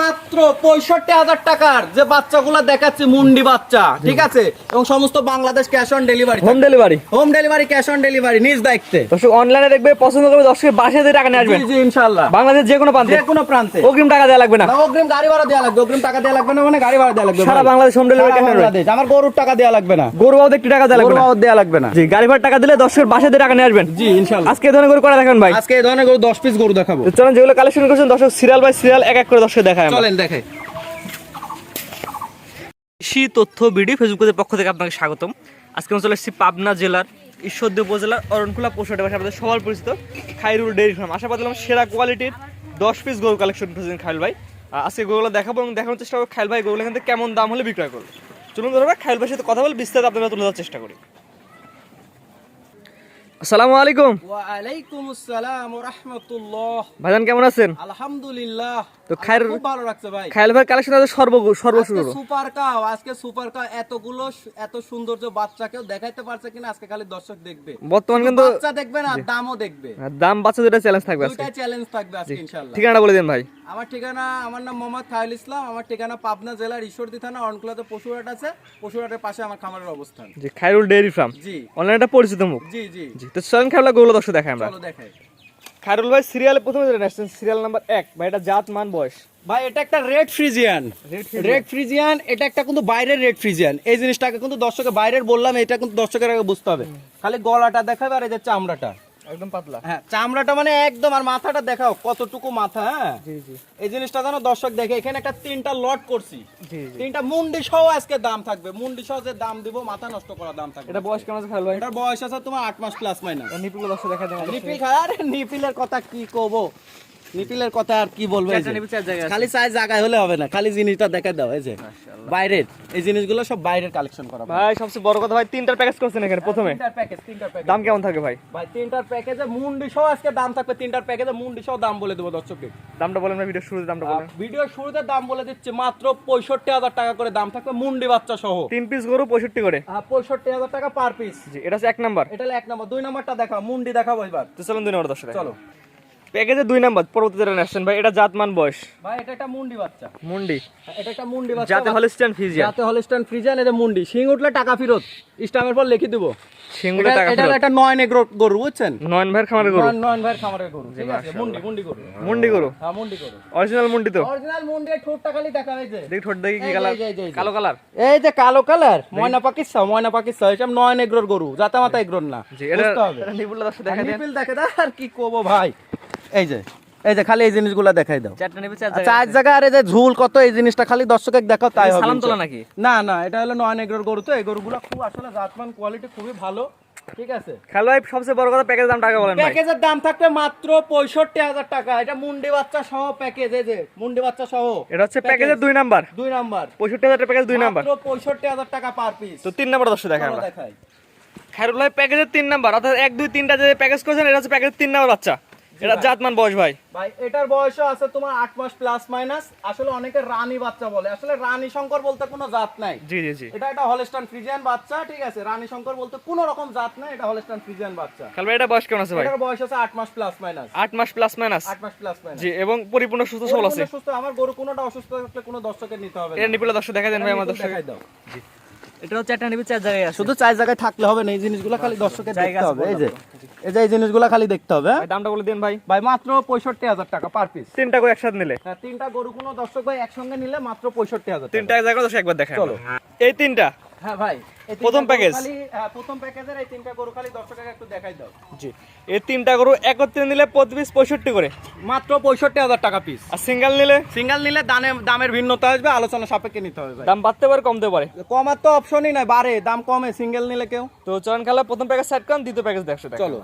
মাত্র পঁয়ষট্টি হাজার টাকার যে বাচ্চাগুলো দেখাচ্ছে মুন্ডি বাচ্চা ঠিক আছে? এবং সমস্ত Bangladesh cash on delivery home delivery home delivery cash on delivery নিজ দায়িত্বে। দর্শক অনলাইনে দেখবে পছন্দ করবে দর্শকের বাসায় দিয়ে টাকা নিয়ে আসবেন। জি ইনশাআল্লাহ। বাংলাদেশের যে কোনো প্রান্তে। যে কোনো প্রান্তে। অগ্রিম টাকা দেওয়া লাগবে না। অগ্রিম গাড়ি ভাড়া দেওয়া লাগবে অগ্রিম টাকা দেওয়া লাগবে না মানে গাড়ি ভাড়া দেওয়া লাগবে সারা Bangladesh home delivery cash Bangladesh আমার গরুর টাকা দেওয়া লাগবে না। গরু বাবদ একটু টাকা দেওয়া লাগবে গরু না। বাবদ দেওয়া লাগবে না। জি গাড়ি ভাড়া টাকা দিলে দর্শকের বাসায় দিয়ে টাকা নিয়ে আসবেন। জি ইনশাআল্লাহ। আজকে ধরনের করে করে দেখেন ভাই? আজকে ধরনের গরু দশ পিস গরু দেখাবো। চলেন যেগুলো কালেকশন করছেন দর্শক সিরিয়াল বাই সিরিয়াল এক এক করে দর্শক দেখায় আমরা। চলেন দেখে কৃষি তথ্য বিডি ফেসবুকের পক্ষ থেকে আপনাকে স্বাগতম। আজকে আমরা চলে এসেছি পাবনা জেলার ঈশ্বরদী উপজেলার অরণকুলা আপনাদের সবার পরিচিত খাইরুল ডেইরি ফার্ম। আশা পাচ্ছিলাম সেরা কোয়ালিটির দশ পিস গরু কালেকশন করেছেন খাইল ভাই। আজকে গরুগুলো দেখাবো এবং দেখানোর চেষ্টা করব। খাইল ভাই গরুগুলো এখান থেকে কেমন দাম হলে বিক্রয় করব? চলুন ধরো খাইল ভাইয়ের সাথে কথা বলে বিস্তারিত আপনাদের তুলে দেওয়ার চেষ্টা করি। আসসালামু আলাইকুম। ওয়ালাইকুম আসসালাম ওয়া রাহমাতুল্লাহ। ভাইজান কেমন আছেন? আলহামদুলিল্লাহ। তো খায়ের- খুব ভালো লাগছে ভাই। খাইল ভাইয়ের কালেকশন আছে সর্ব সুপার কাও আজকে সুপার কাও এতগুলো এত সৌন্দর্য বাচ্চাকেও দেখাইতে পারছে কিনা আজকে খালি দর্শক দেখবে। বর্তমান কিন্তু বাচ্চা দেখবে না দামও দেখবে। দাম বাচ্চা দুটা চ্যালেঞ্জ থাকবে আজকে। দুইটাই চ্যালেঞ্জ থাকবে আজকে ইনশাআল্লাহ। ঠিকানাটা বলে দিন ভাই। আমার ঠিকানা আমার নাম মোহাম্মদ খায়ুল ইসলাম আমার ঠিকানা পাবনা জেলার ঈশ্বরদী থানা অনকুলাতে পশুহাট আছে। পশুহাটের পাশে আমার খামারের অবস্থান। জি খাইরুল ডেইরি ফার্ম জি। অনলাইনটা পরিচিত মুখ। জি জি। জি তো চলেন খেলা গরুগুলো দর্শক দেখাই আমরা। চলো দেখাই। খাইরুল ভাই সিরিয়ালে প্রথমে যেটা আসছেন সিরিয়াল নাম্বার এক। ভাই এটা জাত মান বয়স। ভাই এটা একটা রেড ফ্রিজিয়ান রেড ফ্রিজিয়ান এটা একটা কিন্তু বাইরের রেড ফ্রিজিয়ান এই জিনিসটাকে কিন্তু দর্শকের বাইরের বললাম এটা কিন্তু দর্শকের আগে বুঝতে হবে। খালি গলাটা দেখাবে আর এই যে চামড়াটা। একদম পাতলা। হ্যাঁ চামড়াটা মানে একদম আর মাথাটা দেখাও কতটুকু মাথা হ্যাঁ? জি জি। এই জিনিসটা যেন দর্শক দেখে এখানে একটা তিনটা লট করছি। তিনটা মুন্ডি সহ আজকে দাম থাকবে। মুন্ডি সহ যে দাম দিব মাথা নষ্ট করা দাম থাকবে। এটা বয়স কেমন আছে ভাই? এটার বয়স আছে তোমার আট মাস প্লাস মাইনাস নিপুগুলো দর্শক দেখা দেন নিপিল আরে নিপিলের কথা কি কব? নিপিলের কথা আর কি বলব। নিপিল। খালি চাই জায়গায় হলে হবে না খালি জিনিসটা দেখে দাও এই যে। বাইরের এই জিনিসগুলো সব বাইরের কালেকশন করা। ভাই। ভাই সবচেয়ে বড় কথা ভাই তিনটার প্যাকেজ করছেন এখানে প্রথমে। তিনটার প্যাকেজ তিনটার প্যাকেজ দাম কেমন থাকে ভাই? ভাই তিনটার প্যাকেজে মুন্ডি সহ আজকে দাম থাকবে তিনটার প্যাকেজে মুন্ডি সহ দাম বলে দেবো দর্শককে দামটা বলেন ভিডিও শুরুতে দামটা বলেন। ভিডিও শুরুতে দাম বলে দিচ্ছে মাত্র পঁয়ষট্টি হাজার টাকা করে দাম থাকবে মুন্ডি বাচ্চা সহ। তিন পিস গরু পঁয়ষট্টি করে। পঁয়ষট্টি হাজার টাকা পার পিস জি এটা হচ্ছে এক নাম্বার এটা হলো এক নাম্বার দুই নাম্বারটা দেখা মুন্ডি দেখাবো এবার। তো চলুন দুই নম্বর দর্শক চলো। প্যাকেজে দুই নাম্বার পরবর্তী যেটা আসছেন ভাই এটা জাত মান বয়স। ভাই এটা একটা মুন্ডি বাচ্চা। মুন্ডি। এটা একটা মুন্ডি বাচ্চা যাতে হলিস্টান ফিজিয়ান যাতে হলস্টাইন ফ্রিজিয়ান এটা মুন্ডি। সিং উঠলে টাকা ফেরত। স্টামের পর লিখে দিব। সিঙ্গুলে এটা টাকা এটা একটা নয় নেগ্রো গরু বুঝছেন? নয়ন ভাইয়ের খামারের গরু। নয়ন নয়ন ভাইয়ের খামারের গরু ঠিক আছে? মুন্ডি মুন্ডি গরু। মুন্ডি গরু। হ্যাঁ মুন্ডি গরু। অরিজিনাল মুন্ডি তো। অরিজিনাল মুন্ডি ঠোঁটটা খালি দেখা হয়েছে। দেখি ঠোঁট দেখি কি কালার। কালো কালার এই যে কালো কালার ময়না পাকিস্তান ময়না পাকিস্তান। এটা নয় নেগ্রোর গরু। যাতে মাথা এগ্রোর না। জি এটা নিপুল দেখা দেন। নিপিল দেখে দাও আর কি করব ভাই। এই যে এই যে খালি এই জিনিসগুলো দেখাই দাও। চারটা নিবে চার চার জায়গা আর এই যে ঝুল কত এই জিনিসটা খালি দর্শকের দেখাও তাই হবে। সালাম তোলা নাকি? না না এটা হলো নয় এগ্রোর গরু তো এই গরুগুলো খুব আসলে জাতমান কোয়ালিটি খুবই ভালো ঠিক আছে? সবচেয়ে বড় কথা প্যাকেজ দাম টাকা বলেন প্যাকেজের দাম থাকবে মাত্র পঁয়ষট্টি হাজার টাকা। এটা মুন্ডি বাচ্চা সহ প্যাকেজ এই যে মুন্ডি বাচ্চা সহ এটা হচ্ছে প্যাকেজের দুই নাম্বার। দুই নাম্বার। পঁয়ষট্টি হাজার প্যাকেজ দুই নাম্বার। পঁয়ষট্টি হাজার টাকা পার পিস তো তিন নাম্বার দর্শক আমরা। দেখাই। খায়রুল ভাই প্যাকেজের তিন নাম্বার অর্থাৎ এক দুই তিনটা যে প্যাকেজ করেছেন এটা হচ্ছে প্যাকেজের তিন নাম্বার বাচ্চা। এটা জাতমান বয়স ভাই। ভাই এটার বয়সও আছে তোমার আট মাস প্লাস মাইনাস আসলে অনেকে রানী বাচ্চা বলে। আসলে রানী শঙ্কর বলতে কোনো জাত নাই। জি জি জি। এটা একটা হলস্টান ফ্রিজিয়ান বাচ্চা ঠিক আছে? রানী শঙ্কর বলতে কোনো রকম জাত নাই এটা হলস্টান ফ্রিজিয়ান বাচ্চা। খাল ভাই এটা বয়স কেমন আছে ভাই? এটার বয়স আছে আট মাস প্লাস মাইনাস আট মাস প্লাস মাইনাস আট মাস প্লাস মাইনাস জি এবং পরিপূর্ণ সুস্থ সবল আছে? সুস্থ আমার গরু কোনোটা অসুস্থ থাকলে কোনো দর্শকের নিতে হবে। এটা নিপুলা দর্শক দেখা দেন ভাই আমার এটা দর্শক। দেখাই দাও। এটা হচ্ছে একটা নিবে চার জায়গায় আছে। শুধু চার জায়গায় থাকলে হবে না এই জিনিসগুলো খালি দর্শকের জায়গা দেখতে হবে এই যে। এই যে এই জিনিসগুলো খালি দেখতে হবে হ্যাঁ? ভাই দামটা বলে দিন ভাই। ভাই মাত্র পঁয়ষট্টি হাজার টাকা পার পিস তিনটা করে একসাথে নিলে। হ্যাঁ তিনটা গরু কোনো দর্শক ভাই একসঙ্গে নিলে মাত্র পঁয়ষট্টি হাজার তিনটা এক জায়গায় দর্শক একবার দেখাই চলো। এই তিনটা। হ্যাঁ ভাই প্রথম হ্যাঁ, প্রথম প্যাকেজের এই তিনটা গরু খালি দর্শকের একটু দেখাই দাও। জি এই তিনটা গরু একত্রে নিলে প্রতি পিস পঁয়ষট্টি করে। মাত্র পঁয়ষট্টি হাজার টাকা পিস আর সিঙ্গেল নিলে? সিঙ্গেল নিলে দামে দামের ভিন্নতা আসবে আলোচনা সাপেক্ষে নিতে হবে দাম বাড়তে পারে কমতে পারে? কমার তো অপশনই নাই বাড়ে দাম কমে সিঙ্গেল নিলে কেউ? তো খেলা প্রথম প্যাকেজ সেট করেন দ্বিতীয় প্যাকেজ দেখো চলো।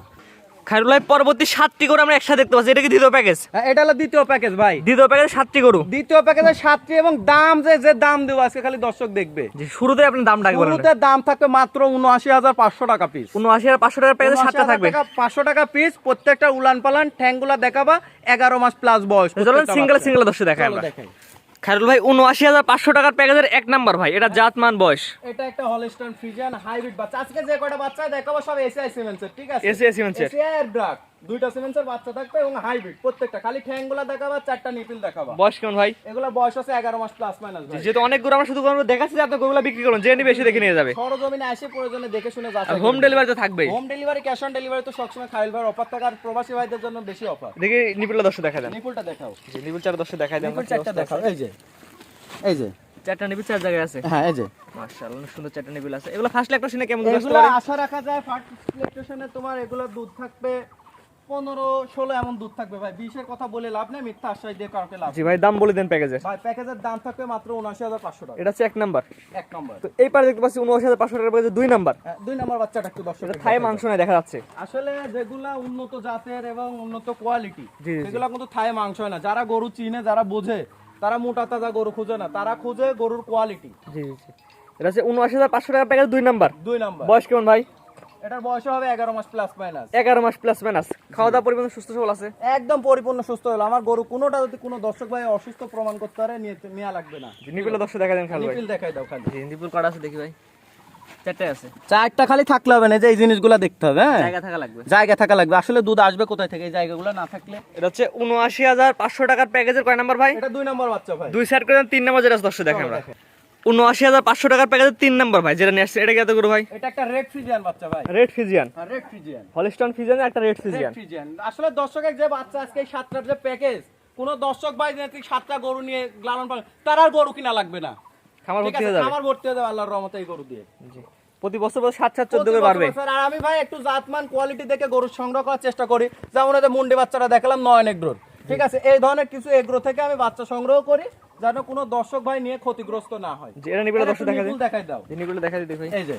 খাইরুল ভাই পরবর্তী সাতটি করে আমরা একসাথে দেখতে পাচ্ছি। এটা কি দ্বিতীয় প্যাকেজ হ্যাঁ, এটা হলো দ্বিতীয় প্যাকেজ ভাই। দ্বিতীয় প্যাকেজ সাতটি গরু। দ্বিতীয় সাতটি এবং দাম যে যে দাম দেবো আজকে খালি দর্শক দেখবে। শুরুতে আপনি দাম ডাকবেন শুরুতে দাম থাকবে মাত্র উনআশি হাজার পাঁচশো টাকা পিস উনআশি পাঁচশো প্যাকেজ সাতটা থাকবে। পাঁচশো টাকা পিস প্রত্যেকটা উলান পালান ঠ্যাংগুলা দেখাবা এগারো মাস প্লাস বয়স সিঙ্গেল সিঙ্গেল দর্শক আমরা। দেখাই। খাইরুল ভাই উনআশি হাজার পাঁচশো টাকার প্যাকেজের এক নাম্বার ভাই এটা জাতমান বয়স। এটা একটা হলস্টাইন ফ্রিজিয়ান হাইব্রিড বাচ্চা। আজকে যে কটা বাচ্চা দেখাবো সব এসিআই সিমেন্সের ঠিক আছে? এসিআই সিমেন্সের এসিআই ড্রাগ ব্রাক দুইটা সিমেন্সের বাচ্চা থাকবে এবং হাইব্রিড প্রত্যেকটা। খালি ঠ্যাংগুলা দেখাবা চারটা নিপিল দেখাবা। বয়স কেমন ভাই? এগুলা বয়স আছে এগারো মাস প্লাস মাইনাস যেহেতু অনেক গরু আমরা শুধু গরু দেখাচ্ছি আপনি গরুগুলো বিক্রি করুন যে নিবে এসে দেখে নিয়ে যাবে। সরজমিনে এসে প্রয়োজনে দেখে শুনে যাচ্ছে হোম ডেলিভারি তো থাকবেই। Home delivery cash on delivery তো সবসময় খাইল ভাই অফার প্রবাসী ভাইদের জন্য বেশি অফার দেখি নিপুলটা দর্শক দেখা দেন নিপুলটা দেখাও। জি নিপুল চার দর্শক দেখাই দেন নিপুল চারটা দেখাও এই যে। এই যে। চারটা নিপুল চার জায়গায় আছে। হ্যাঁ এই যে। মাশাআল্লাহ সুন্দর চারটা নিপুল আছে। এগুলো ফার্স্ট ল্যাকটেশনে কেমন দুধ আসতে এগুলো পারে আশা রাখা যায় ফার্স্ট ইলেকট্রিশিয়ানে তোমার এগুলো দুধ থাকবে পনেরো ষোলো এমন দুধ থাকবে ভাই। বিশের কথা বলে লাভ নেই মিথ্যা আশ্বাস দিয়ে কাউকে লাভ জি ভাই দাম বলে দেন প্যাকেজের। ভাই প্যাকেজের দাম থাকবে মাত্র উনআশি হাজার পাঁচশো টাকা। এটা হচ্ছে এক নাম্বার। এক নম্বর। তো এই পারে দেখতে পাচ্ছি উনআশি হাজার পাঁচশো টাকার প্যাকেজে দুই নাম্বার। হ্যাঁ, দুই নম্বর বাচ্চাটা একটু দর্শক থাই মাংস নাই দেখা যাচ্ছে। আসলে যেগুলা উন্নত জাতের এবং উন্নত কোয়ালিটি। সেগুলো কিন্তু থাই মাংস হয় না। যারা গরু চিনে যারা বোঝে তারা মোটা তাজা গরু খুঁজে না। তারা খুঁজে গরুর কোয়ালিটি জি জি জি। এটা হচ্ছে উনআশি হাজার পাঁচশো টাকার প্যাকেজ দুই নাম্বার। দুই নাম্বার। বয়স কেমন ভাই? এটার বয়স হবে এগারো মাস প্লাস মাইনাস এগারো মাস প্লাস মাইনাস খাওয়া দাওয়া পরিমাণ সুস্থ সবল আছে? একদম পরিপূর্ণ সুস্থ হলো। আমার গরু কোনোটা যদি কোনো দর্শক ভাই অসুস্থ প্রমাণ করতে পারে নিয়ে লাগবে না। জি দর্শক দেখা দেন খালি নিপিল দেখাই দাও খালি। নিপুল কটা আছে দেখি ভাই? চারটায় আছে। চারটা খালি থাকলে হবে না যে এই জিনিসগুলো দেখতে হবে হ্যাঁ? জায়গা থাকা লাগবে। জায়গা থাকা লাগবে। আসলে দুধ আসবে কোথায় থেকে? এই জায়গাগুলো না থাকলে এটা হচ্ছে উনআশি হাজার পাঁচশো টাকার প্যাকেজের কয় নাম্বার ভাই? এটা দুই নম্বর বাচ্চা ভাই। দুই সাইড করে তিন নাম্বার যেটা দর্শক দেখেন আমরা। উনআশি হাজার পাঁচশো টাকার তিন নাম্বার ভাই যেটা নিয়ে আসছে এটা ভাই? এটা একটা রেড ফ্রিজিয়ান বাচ্চা ভাই। Red Friesian red Friesian Holstein Friesian একটা রেড ফিজিয়ান আসলে যে বাচ্চা আজকে এই সাতটার যে প্যাকেজ কোন দর্শক ভাই যে সাতটা গরু নিয়ে লালন পালন তার আর গরু কিনা লাগবে না। খামার ভর্তি হয়ে যাবে। আমার ভর্তি হয়ে যাবে আল্লাহর রহমতে এই গরু দিয়ে। জি। প্রতি বছর বছর সাত সাত চোদ্দ করে বাড়বে। আর আমি ভাই একটু জাতমান কোয়ালিটি দেখে গরু সংগ্রহ করার চেষ্টা করি। যেমন মুন্ডি বাচ্চাটা দেখালাম নয়ন এগ্রোর ঠিক আছে এই ধরনের কিছু এগ্রো থেকে আমি বাচ্চা সংগ্রহ করি। যেন কোনো দর্শক ভাই নিয়ে ক্ষতিগ্রস্ত না হয়। এটা নিবিড়ে দর্শক দেখা যায় দেখাই দাও। নিবিড়ে দেখা দিই ভাই। এই যে।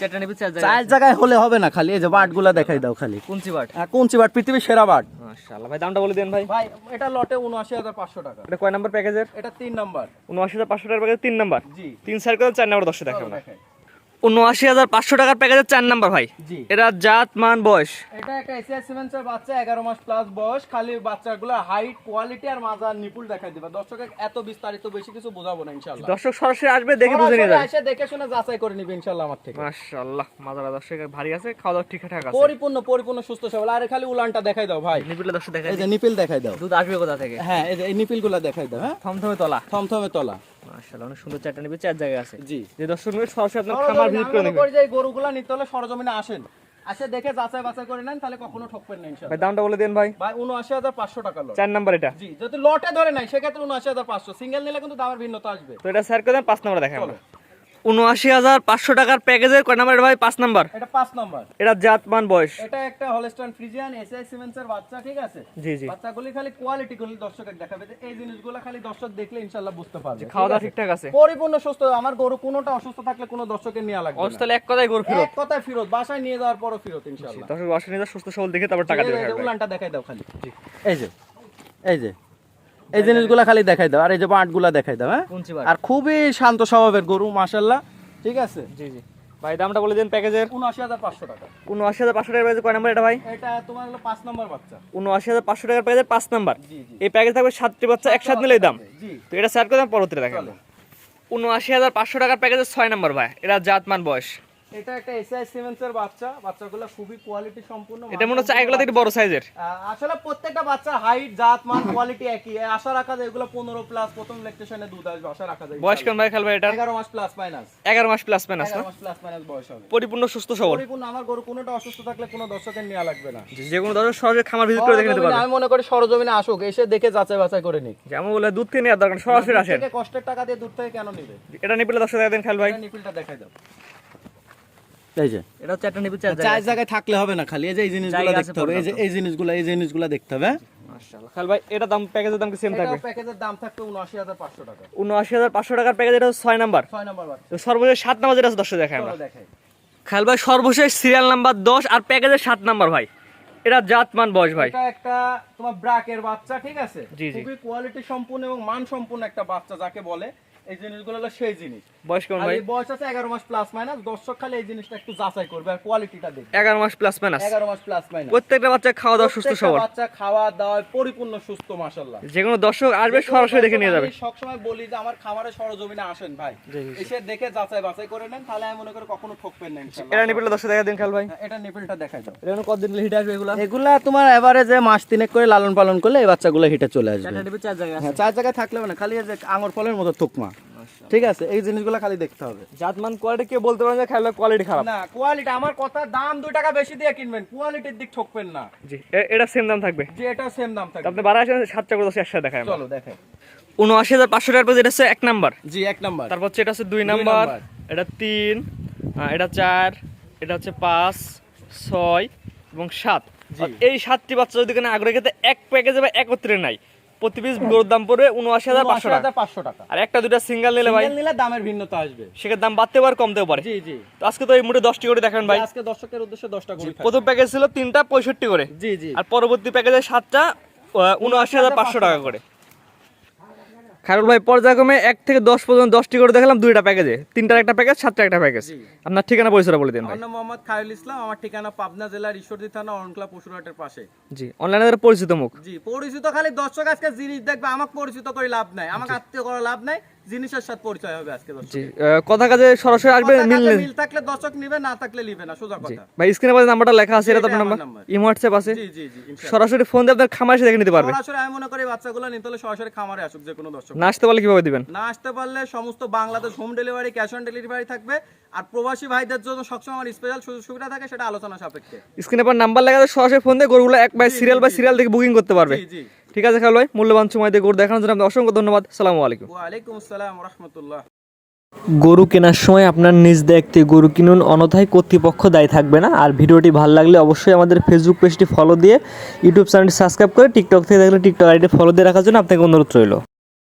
চারটা নিবি চার চার জায়গায় জায়গায় হলে হবে না খালি। এই যে বাটগুলা দেখাই দাও খালি। কুঞ্চি বাট। হ্যাঁ, কোন বাট পৃথিবীর সেরা বাট। মাশাআল্লাহ ভাই দামটা বলে দেন ভাই। ভাই এটা লটে উনআশি হাজার পাঁচশো টাকা। এটা কয় নাম্বার প্যাকেজের? এটা তিন নাম্বার। উনআশি হাজার পাঁচশো টাকার প্যাকেজ তিন নাম্বার? জি। তিন সার্কেল করে চার নাম্বার দর্শক দেখা আমরা দেখাই। উনআশি হাজার পাঁচশো টাকার প্যাকেজের চার নাম্বার ভাই। এটা জাত মান বয়স। এটা একটা বাচ্চা এগারো মাস প্লাস বয়স খালি বাচ্চাগুলো হাইট কোয়ালিটি আর মাজার নিপুল দেখাই দিবা। দর্শকের এত বিস্তারিত বেশি কিছু বোঝাবো না দর্শক সরাসরি আসবে দেখে বুঝে নিয়ে যাবে। এসে দেখে শুনে যাচাই করে নিবে আমার থেকে। মাশাআল্লাহ মাজারা দর্শক ভারী আছে খাওয়া দাওয়া ঠিকঠাক আছে। পরিপূর্ণ পরিপূর্ণ সুস্থ সবল। আর খালি উলানটা দেখাই দাও ভাই। নিবিড়ে দর্শক দেখা এই যে নিপিল দেখাই দাও। দুধ আসবে কোথা থেকে? হ্যাঁ এই যে এই নিপিলগুলা দেখাই দাও হ্যাঁ? থমথমে তলা। থমথমে তলা। মাশাআল্লাহ অনেক সুন্দর চারটা নিবে চার জায়গায় আছে। জি। যে দর্শক সরাসরি আপনার খামার ভিজিট করে নেবেন যে গরুগুলা নিতে হলে সরজমিনে আসেন। আসে দেখে যাচাই বাছাই করে নেন তাহলে কখনো ঠকবেন না ইনশাল্লাহ ভাই দামটা বলে দেন ভাই। ভাই উনআশি হাজার পাঁচশো টাকা লট চার নাম্বার এটা। জি যদি লটে ধরে নাই সেক্ষেত্রে উনআশি হাজার পাঁচশো। সিঙ্গেল নিলে কিন্তু দামের ভিন্নতা আসবে। তো এটা স্যার করে দেন পাঁচ নাম্বার দেখেন আমরা। উনআশি হাজার পাঁচশো টাকার প্যাকেজের কয় নাম্বার ভাই? পাঁচ নাম্বার। এটা পাঁচ নম্বর। এটা জাত মান বয়স। এটা একটা হলস্টাইন ফ্রিজিয়ান এসআই সিমেন্সের বাচ্চা ঠিক আছে? জি জি। বাচ্চাগুলি খালি কোয়ালিটি গুলি দর্শকের দেখাবে যে এই জিনিসগুলো খালি দর্শক দেখলে ইনশাআল্লাহ বুঝতে পারবে। খাওয়া দাওয়া ঠিকঠাক আছে। পরিপূর্ণ সুস্থ আমার গরু কোনোটা অসুস্থ থাকলে কোনো দর্শকের নেওয়া লাগবে না। অবস্থা এক কথায় গরু ফেরত। এক কথায় ফেরত বাসায় নিয়ে যাওয়ার পরও ফেরত ইনশাআল্লাহ দর্শক বাসা নিয়ে যা সুস্থ সবল দেখে তারপর টাকা দেবে। উলানটা দেখাই দাও খালি। এই যে এই যে। এই জিনিসগুলো খালি দেখাই দাও আর এই যে বাঁটগুলা দেখাই দাও হ্যাঁ? আর খুবই শান্ত স্বভাবের গরু মাশাল্লাহ ঠিক আছে? জি জি। ভাই দামটা বলে দেন প্যাকেজের। উনআশি হাজার পাঁচশো টাকা। উনআশি হাজার পাঁচশো টাকার কয় নাম্বার এটা ভাই? এটা তোমার হলো পাঁচ নম্বর বাচ্চা। উনআশি হাজার পাঁচশো টাকার প্যাকেজের পাঁচ নাম্বার। এই প্যাকেজ থাকবে সাতটি বাচ্চা একসাথে নিলেই দাম। তো এটা স্যার করে দেন পরবর্তীতে দেখেন উনআশি হাজার পাঁচশো টাকার প্যাকেজের ছয় নাম্বার ভাই। এটা জাত মান বয়স। এটা একটা এসআই বাচ্চা। বাচ্চাগুলো খুবই কোয়ালিটি সম্পূর্ণ এটা মনে হচ্ছে এগুলো একটু বড় সাইজের আসলে প্রত্যেকটা বাচ্চার হাইট জাত মান কোয়ালিটি একই। আশা রাখা যায় এগুলো পনেরো প্লাস প্রথম লেকটেশনে দুধ আসবে আশা রাখা যায় বয়স ভাই খেলবে এটা এগারো মাস প্লাস মাইনাস এগারো মাস প্লাস মাইনাস না? মাস প্লাস মাইনাস বয়স হবে। পরিপূর্ণ সুস্থ সবল। পরিপূর্ণ আমার গরু কোনোটা অসুস্থ থাকলে কোনো দর্শকের নেওয়া লাগবে না। যে কোনো দর্শক সরাসরি খামার ভিজিট করে দেখে নিতে পারবে। আমি মনে করি সরজমিনে আসুক এসে দেখে যাচাই বাছাই করে নিক। যেমন বলে দুধ থেকে নেওয়ার দরকার সরাসরি আসেন। কষ্টের টাকা দিয়ে দুধ থেকে কেন নিবে? এটা নিপিলে দর্শক দেখেন খেল ভাই। নিপিলটা দেখাই দাও। এই যে। এটা হচ্ছে একটা নিপিল চার চার জায়গায় থাকলে হবে না খালি। এই যে এই জিনিসগুলো দেখতে হবে। এই যে এই জিনিসগুলো এই জিনিসগুলো দেখতে হবে? মাশাআল্লাহ। খেল ভাই এটা দাম প্যাকেজের দাম কি সেম থাকবে? প্যাকেজের দাম থাকবে উনআশি হাজার পাঁচশো টাকা। উনআশি হাজার পাঁচশো টাকার প্যাকেজ এটা হচ্ছে নাম্বার। ছয় নম্বর তো সর্বশেষ সাত নাম্বার যেটা আছে দর্শক দেখাই আমরা। চলো ভাই সর্বশেষ সিরিয়াল নাম্বার দশ আর প্যাকেজের সাত নাম্বার ভাই। এটা জাত মান বয়স ভাই। এটা একটা তোমার ব্রাকের বাচ্চা ঠিক আছে। খুবই কোয়ালিটি সম্পূর্ণ এবং মান সম্পূর্ণ একটা বাচ্চা যাকে বলে এই জিনিসগুলো হলো সেই জিনিস। বয়স কেমন ভাই? বয়স আছে এগারো মাস প্লাস মাইনাস দর্শক খালি এই জিনিসটা একটু যাচাই করবে আর কোয়ালিটিটা দেখবে। এগারো মাস প্লাস মাইনাস এগারো মাস প্লাস মাইনাস প্রত্যেকটা বাচ্চা খাওয়া দাওয়া সুস্থ সবল। বাচ্চা খাওয়া দাওয়া পরিপূর্ণ সুস্থ মাশাল্লাহ যে কোনো দর্শক আসবে সরাসরি দেখে নিয়ে যাবে। সবসময় বলি যে আমার খামারে সরজমিনে আসেন ভাই। এসে দেখে যাচাই বাছাই করে নেন তাহলে আমি মনে করি কখনো ঠকবেন না ইনশাআল্লাহ। এটা নিপিলে দর্শক দেখা দিন খেয়াল ভাই। হ্যাঁ, এটা নিপিলটা দেখাই দাও। কতদিন হিট আসবে এগুলো? এগুলা তোমার এভারেজে মাস তিনেক করে লালন পালন করলে এই বাচ্চাগুলো হিটে চলে আসবে। চার জায়গায় হ্যাঁ চার জায়গায় থাকলে হবে না খালি এই যে আঙুর ফলের মতো থুকমা। ঠিক আছে এই জিনিসগুলো খালি দেখতে হবে। জাতমান কোয়ালিটি কেউ বলতে পারেন যে খেলার কোয়ালিটি খারাপ। না কোয়ালিটি আমার কথা দাম দুই টাকা বেশি দিয়ে কিনবেন কোয়ালিটির দিক ঠকবেন না। জি এটা সেম দাম থাকবে। যে এটা সেম দাম থাকবে। আপনি বারো আসেন সাতটা করে দশ একসাথে দেখায় চলো দেখাই। উনআশি হাজার পাঁচশো টাকার পর এটা হচ্ছে এক নাম্বার। জি এক নাম্বার। তারপর হচ্ছে এটা হচ্ছে দুই নাম্বার। এটা তিন এটা চার এটা হচ্ছে পাঁচ ছয় এবং সাত। এই সাতটি বাচ্চা যদি কোনো আগ্রহী ক্ষেত্রে এক প্যাকেজে বা একত্রে নাই। প্রতি পিস গরুর দাম পড়বে উনআশি হাজার পাঁচশো টাকা। পাঁচশো টাকা। আর একটা দুটা সিঙ্গেল নিলে ভাই নিলে দামের ভিন্নতা আসবে। সেক্ষেত্রে দাম বাড়তে পারে কমতেও পারে। জি জি। তো আজকে তো এই মুঠে দশটি করে দেখেন ভাই। আজকে দর্শকের উদ্দেশ্যে দশটা করে প্রথম প্যাকেজ ছিল তিনটা পঁয়ষট্টি করে। জি জি। আর পরবর্তী প্যাকেজে সাতটা উনআশি হাজার পাঁচশো টাকা করে। খায়রুল ভাই পর্যায়ক্রমে এক থেকে দশ পর্যন্ত দশটি করে দেখালাম দুইটা প্যাকেজে তিনটার একটা প্যাকেজ সাতটা একটা প্যাকেজ আপনার ঠিকানা পরিচয় বলে দিন ভাই। আমার মোহাম্মদ খায়রুল ইসলাম আমার ঠিকানা পাবনা জেলার ঈশ্বরদী থানা অরণকলা পশুরহাটের পাশে। জি অনলাইনে পরিচিত মুখ। জি পরিচিত খালি দর্শক আজকে জিনিস দেখবে আমাকে পরিচিত করে লাভ নাই। আমাকে আত্মীয় করা লাভ নাই জিনিসের সাথে পরিচয় হবে আজকে দর্শক। জি কথা কাজে সরাসরি আসবে মিললে মিল থাকলে দর্শক নিবে না থাকলে নিবে না সোজা কথা। ভাই স্ক্রিনে পাশে নাম্বারটা লেখা আছে এটা তো আপনার নাম্বার নাম্বার। ইমো হোয়াটসঅ্যাপ আছে? জি জি জি সরাসরি ফোন দিয়ে আপনার খামার এসে দেখে নিতে পারবে। সরাসরি আমি মনে করি বাচ্চাগুলো নিতে হলে সরাসরি খামারে আসুক যে কোনো দর্শক না আসতে পারলে কীভাবে দিবেন? না আসতে পারলে সমস্ত Bangladesh home delivery cash on delivery থাকবে। আর প্রবাসী ভাইদের জন্য সবসময় আমার স্পেশাল সুযোগ সুবিধা থাকে সেটা আলোচনা সাপেক্ষে। স্ক্রিনে পর নাম্বার লেখা আছে সরাসরি ফোন দিয়ে গরুগুলো এক বাই সিরিয়াল বা সিরিয়াল থেকে বুকিং করতে পারবে। জি জি। ঠিক আছে খাল ভাই মূল্যবান সময় দিয়ে গরু দেখানোর জন্য আপনাকে অসংখ্য ধন্যবাদ। সালামু আলাইকুম। ওয়ালাইকুম আসসালাম রহমতুল্লাহ। গরু কেনার সময় আপনার নিজ দায়িত্বে গরু কিনুন অনথায় কর্তৃপক্ষ দায়ী থাকবে না। আর ভিডিওটি ভালো লাগলে অবশ্যই আমাদের ফেসবুক পেজটি ফলো দিয়ে ইউটিউব চ্যানেলটি সাবস্ক্রাইব করে টিকটক থেকে দেখলে টিকটক আইডি ফলো দিয়ে রাখার জন্য আপনাকে অনুরোধ রইল।